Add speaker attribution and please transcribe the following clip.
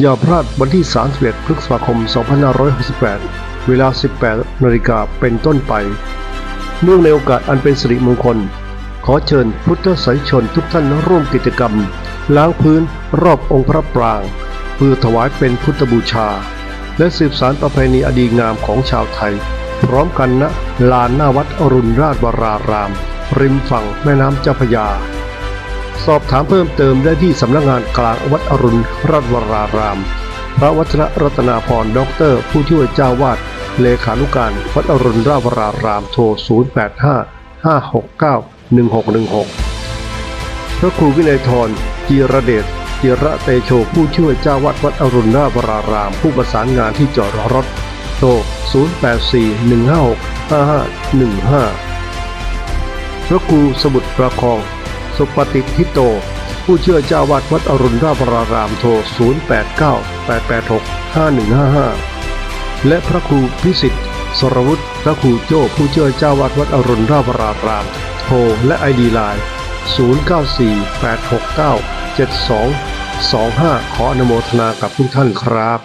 Speaker 1: อย่าพลาดวันที่ 31 พฤษภาคม 2568 เวลา 18 นาฬิกาเป็นต้นไป เนื่องในโอกาสอันเป็นสิริมงคล ขอเชิญพุทธสายชนทุกท่านร่วมกิจกรรม ล้างพื้นรอบองค์พระปราง เพื่อถวายเป็นพุทธบูชา และสืบสารประเพณีอดีงามของชาวไทย พร้อมกันณลานหน้าวัดอรุณราชวราราม ริมฝั่งแม่น้ำเจ้าพระยา สอบถามเพิ่มเติมได้ที่สำนักงานกลางวัดอรุณราชวราราม พระวัชรรัตนาพรด็อกเตอร์ผู้ช่วยเจ้าวาดเลขานุการวัดอรุณราชวรารามโทร 085 569 1616 พระครูวินัยทรจีระเดชจิระเตโชผู้ช่วยเจ้าวัดวัดอรุณราชวราราม ผู้ประสานงานที่จอดรถโทร 0841565515 พระครูสมุทรประคอง สุปฏิทิโต ผู้เชื่อเจ้าวัดวัดอรุณราชวรารามโทร 0898865155 และพระครูพิสิทธิ์สรวุฒิพระครูโจ้ผู้เชื่อเจ้าวัดวัดอรุณราชวรารามโทรและไอดีไลน์0948697225 ขออนุโมทนากับทุกท่านครับ